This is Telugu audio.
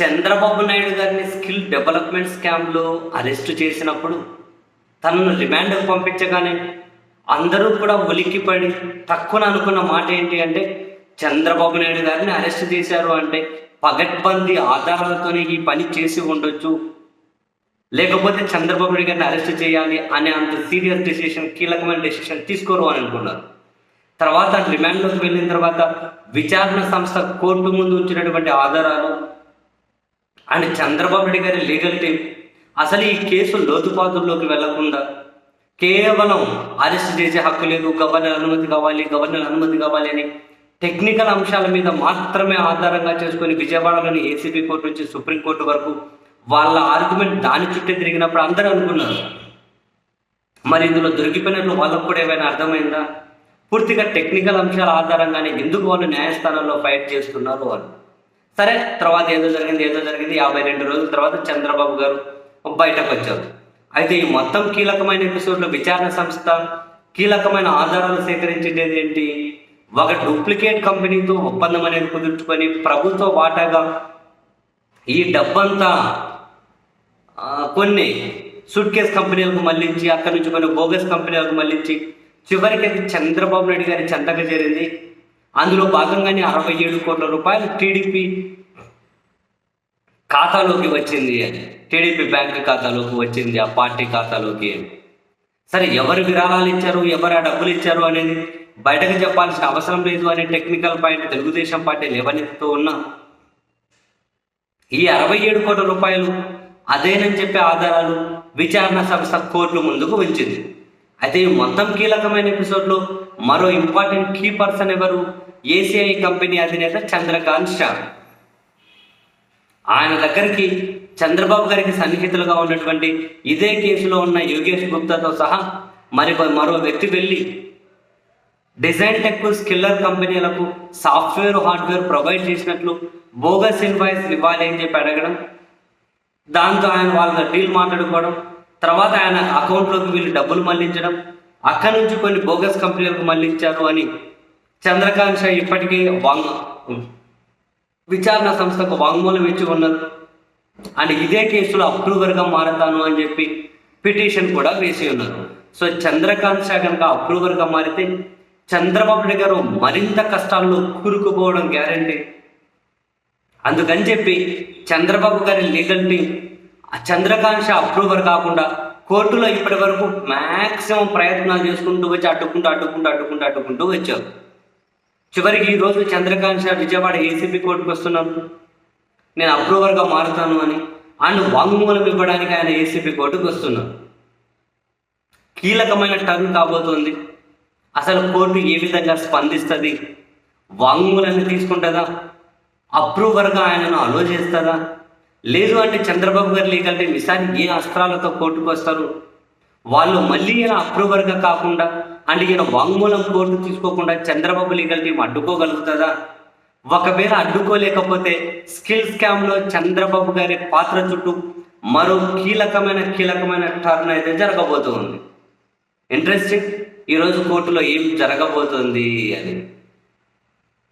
చంద్రబాబు నాయుడు గారిని స్కిల్ డెవలప్మెంట్ స్కామ్లో అరెస్ట్ చేసినప్పుడు తనను రిమాండ్కు పంపించగానే అందరూ కూడా ఉలిక్కిపడి తక్కువ అనుకున్న మాట ఏంటి అంటే చంద్రబాబు నాయుడు గారిని అరెస్ట్ చేశారు అంటే పగట్బందీ ఆధారాలతోనే ఈ పని చేసి ఉండొచ్చు. లేకపోతే చంద్రబాబు నాయుడు గారిని అరెస్ట్ చేయాలి అనే అంత సీరియస్ డెసిషన్ కీలకమైన డిసిషన్ తీసుకోరు అని అనుకున్నారు. తర్వాత రిమాండ్లోకి వెళ్ళిన తర్వాత విచారణ సంస్థ కోర్టు ముందు ఉంచినటువంటి ఆధారాలు ఆయన చంద్రబాబు నాయుడు గారి లీగల్ టీం అసలు ఈ కేసు లోతుపాతుల్లోకి వెళ్ళకుండా కేవలం అరెస్ట్ చేసే హక్కు లేదు గవర్నర్ అనుమతి కావాలి గవర్నర్ అనుమతి కావాలి అని టెక్నికల్ అంశాల మీద మాత్రమే ఆధారంగా చేసుకొని విజయవాడలోని ఏసీబీ కోర్టు నుంచి సుప్రీంకోర్టు వరకు వాళ్ళ ఆర్గ్యుమెంట్ దాని చుట్టే తిరిగినప్పుడు అందరూ అనుకున్నారు. మరి ఇందులో దొరికిపోయినట్లు వాళ్ళకు కూడా ఏమైనా అర్థమైందా? పూర్తిగా టెక్నికల్ అంశాల ఆధారంగానే ఎందుకు వాళ్ళు న్యాయస్థానంలో ఫైట్ చేస్తున్నారు వాళ్ళు? సరే తర్వాత ఏదో జరిగింది ఏదో జరిగింది యాభై రెండు రోజుల తర్వాత చంద్రబాబు గారు బయటకు వచ్చారు అయితే ఈ మొత్తం కీలకమైన ఎపిసోడ్లో విచారణ సంస్థ కీలకమైన ఆధారాలు సేకరించేది ఏంటి? ఒక డూప్లికేట్ కంపెనీతో ఒప్పందం అనేది కుదుర్చుకొని ప్రభుత్వ వాటాగా ఈ డబ్బంతా కొన్ని సూట్ కేస్ కంపెనీలకు మళ్ళించి అక్కడి నుంచి కొన్ని బోగస్ కంపెనీలకు మళ్ళించి చివరికి అది చంద్రబాబు నాయుడు గారి చెంతగా చేరింది. అందులో భాగంగానే అరవై ఏడు కోట్ల రూపాయలు టీడీపీ ఖాతాలోకి వచ్చింది అని. టీడీపీ బ్యాంక్ ఖాతాలోకి వచ్చింది ఆ పార్టీ ఖాతాలోకి సరే ఎవరు విరాళాలు ఇచ్చారు ఎవరు ఆ డబ్బులు ఇచ్చారు అనేది బయటకు చెప్పాల్సిన అవసరం లేదు అనే టెక్నికల్ పాయింట్ తెలుగుదేశం పార్టీ లేవనెత్తుతూ ఉన్నా. ఈ అరవై ఏడు కోట్ల రూపాయలు అదేనని చెప్పే ఆధారాలు విచారణ సంస్థ కోర్టు ముందుకు ఉంచింది. అయితే ఈ మొత్తం కీలకమైన ఎపిసోడ్లో మరో ఇంపార్టెంట్ కీ పర్సన్ ఎవరు? ఏసీఐ కంపెనీ అధినేత చంద్రకాంత్ షా. ఆయన దగ్గరికి చంద్రబాబు గారికి సన్నిహితులుగా ఉన్నటువంటి ఇదే కేసులో ఉన్న యోగేష్ గుప్తాతో సహా మరి మరో వ్యక్తి వెళ్ళి డిజైన్ టెక్ స్కిల్లర్ కంపెనీలకు సాఫ్ట్వేర్ హార్డ్వేర్ ప్రొవైడ్ చేసినట్లు బోగస్ ఇన్వాయిస్ ఇవ్వాలి అని చెప్పి అడగడం దాంతో ఆయన వాళ్ళతో డీల్ మాట్లాడుకోవడం తర్వాత ఆయన అకౌంట్లోకి వీళ్ళు డబ్బులు మళ్ళించడం అక్కడి నుంచి కొన్ని బోగస్ కంపెనీలకు మళ్ళించారు అని చంద్రకాంత్ షా ఇప్పటికే వాంగ్ విచారణ సంస్థకు వాంగ్మూలం ఇచ్చి ఉన్నారు. అండ్ ఇదే కేసులో అప్రూవర్గా మారతాను అని చెప్పి పిటిషన్ కూడా వేసి ఉన్నారు. సో చంద్రకాంత్ షా కనుక అప్రూవర్గా మారితే చంద్రబాబు నాయుడు గారు మరింత కష్టాల్లో కూరుకుపోవడం గ్యారంటీ. అందుకని చెప్పి చంద్రబాబు గారి లీగల్ టీం ఆ చంద్రకాంత్ అప్రూవర్ కాకుండా కోర్టులో ఇప్పటి వరకు మ్యాక్సిమం ప్రయత్నాలు చేసుకుంటూ వచ్చి అడ్డుకుంటూ అడ్డుకుంటూ అడ్డుకుంటూ అడ్డుకుంటూ వచ్చారు. చివరికి ఈ రోజు చంద్రకాంత్ విజయవాడ ఏసీబీ కోర్టుకు వస్తున్నాను నేను అప్రూవర్గా మారుతాను అని అండ్ వాంగ్మూలం ఇవ్వడానికి ఆయన ఏసీబీ కోర్టుకు వస్తున్నాను కీలకమైన టర్న్ కాబోతోంది. అసలు కోర్టు ఏ విధంగా స్పందిస్తుంది? వాంగ్మూలాన్ని తీసుకుంటుందా? అప్రూవర్గా ఆయనను అలో చేస్తుందా లేదు అంటే చంద్రబాబు గారు లీగల్ టీం ఈసారి ఏ అస్త్రాలతో కోర్టుకు వస్తారు వాళ్ళు మళ్ళీ ఈయన అప్రూవర్గా కాకుండా అంటే ఈయన వాంగ్మూలం కోర్టు తీసుకోకుండా చంద్రబాబు లీగల్ టీం అడ్డుకోగలుగుతుందా? ఒకవేళ అడ్డుకోలేకపోతే స్కిల్ స్కామ్లో చంద్రబాబు గారి పాత్ర చుట్టూ మరో కీలకమైన కీలకమైన టర్న్ అయితే జరగబోతుంది. ఇంట్రెస్టింగ్ ఈరోజు కోర్టులో ఏం జరగబోతుంది అని.